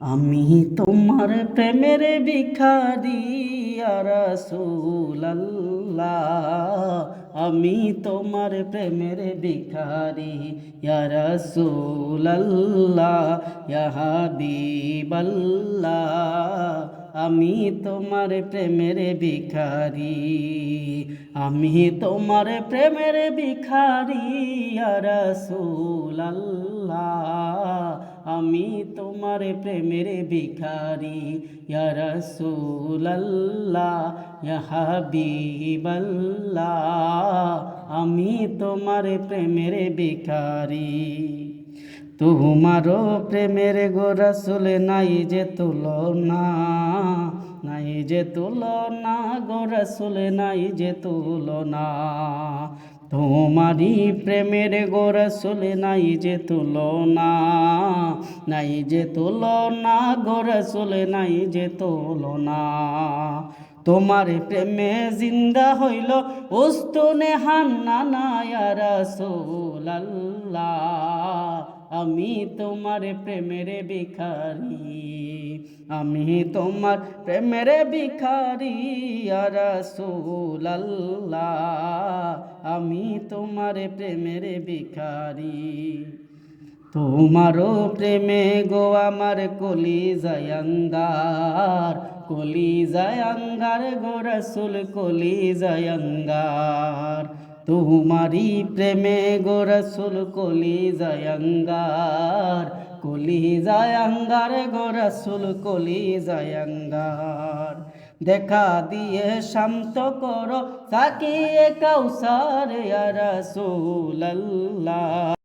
আমি তোমার প্রেমের ভিখারি রাসূলুল্লাহ। আমি তোমার প্রেমের ভিখারি রাসূলুল্লাহ, ইয়া হাবিবাল্লাহ। আমি তোমার প্রেমের ভিখারি, আমি তোমার প্রেমের ভিখারি রাসূলুল্লাহ। আমি তোমার প্রেমের ভিখারি, ইয়া রাসূলুল্লাহ, ইয়া আমি তোমার প্রেমের ভিখারি। তোমারও প্রেমের গোরাসুল নাই যে তুলনা, নাই যে তুলনা গোরাসুল নাই যে তুলনা। তোমারই প্রেমের গোরসুল নাই যে তুলনা। নাই যে তুলনা চলে নাই যে তুলনা। তোমার প্রেমে জিন্দা হইল উস্তুনে হান্না রাসূলুল্লাহ। আমি তোমার প্রেমের ভিখারি, আমি তোমার প্রেমের ভিখারি রাসূলুল্লাহ। আমি তোমার প্রেমের ভিখারি। তোমারও প্রেমে গো আমার কলি জয়ঙ্গার কলি জয়ঙ্গার গো রসুল কলি জয়ঙ্গার তোমারি প্রেমে গো রসুল কলি জয়ঙ্গার কলি জয়ঙ্গার গো রসুল কলি জয়ঙ্গার দেখা দিয়ে শান্ত করো তাকিয়ে কৌসার রসুল্লাহ